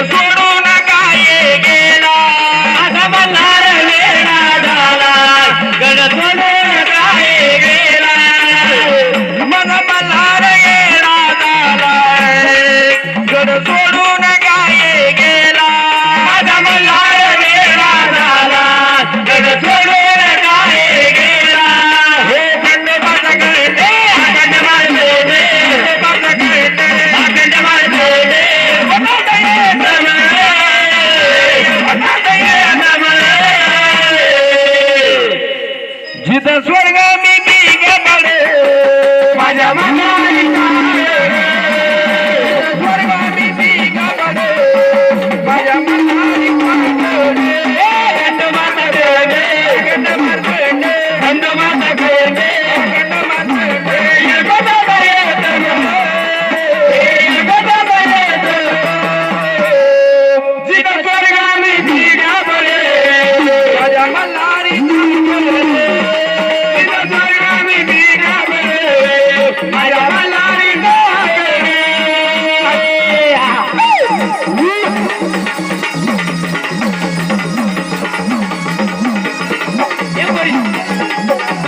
Yes. 踊り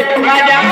Right Raja.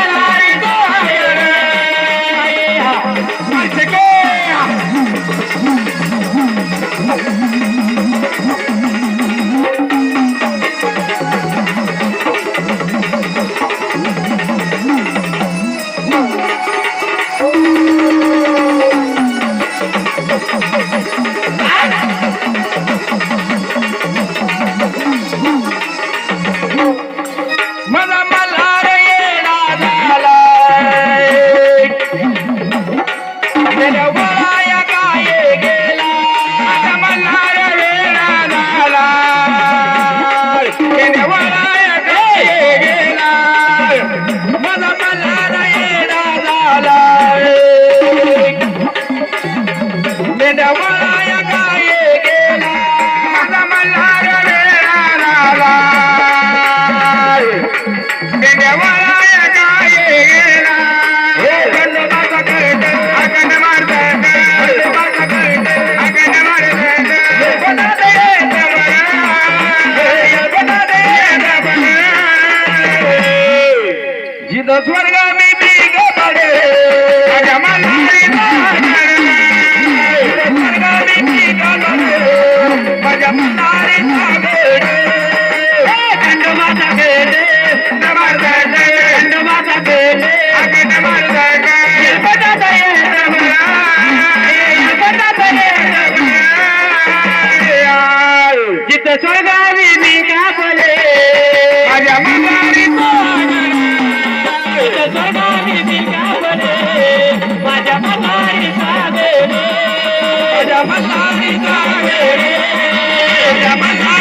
Olha, olha, olha, జమలాలి Kaveri జమలాలి